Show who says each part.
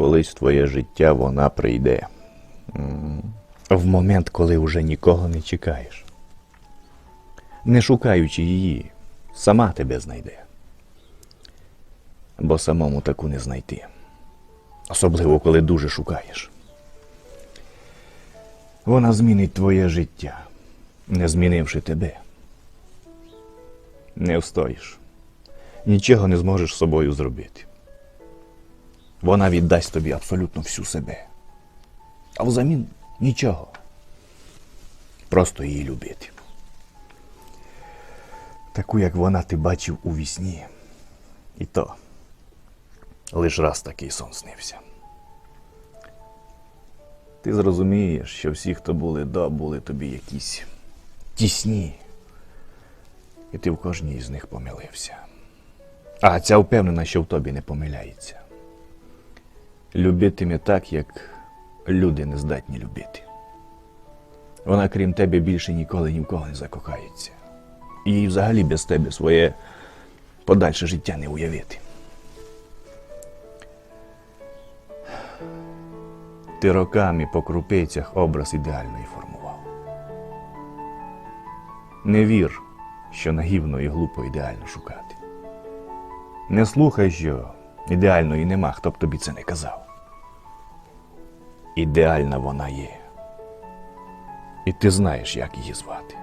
Speaker 1: колись в твоє життя вона прийде. В момент, коли вже нікого не чекаєш. Не шукаючи її, сама тебе знайде. Бо самому таку не знайти. Особливо, коли дуже шукаєш. Вона змінить твоє життя, не змінивши тебе. Не встоїш. Нічого не зможеш з собою зробити. Вона віддасть тобі абсолютно всю себе. А взамін нічого. Просто її любити. Таку, як вона ти бачив у вісні. І то лиш раз такий сон снився. Ти зрозумієш, що всі, хто були до, були тобі якісь тісні. І ти в кожній із них помилився. А ця впевнена, що в тобі не помиляється. Любитиме так, як люди не здатні любити. Вона, крім тебе, більше ніколи ні в кого не закохається. І взагалі без тебе своє подальше життя не уявити. Ти роками по крупицях образ ідеальної формував. Не вір, що наївно і глупо ідеально шукати. Не слухай, що ідеальної нема, хто б тобі це не казав. Ідеальна вона є. І ти знаєш, як її звати.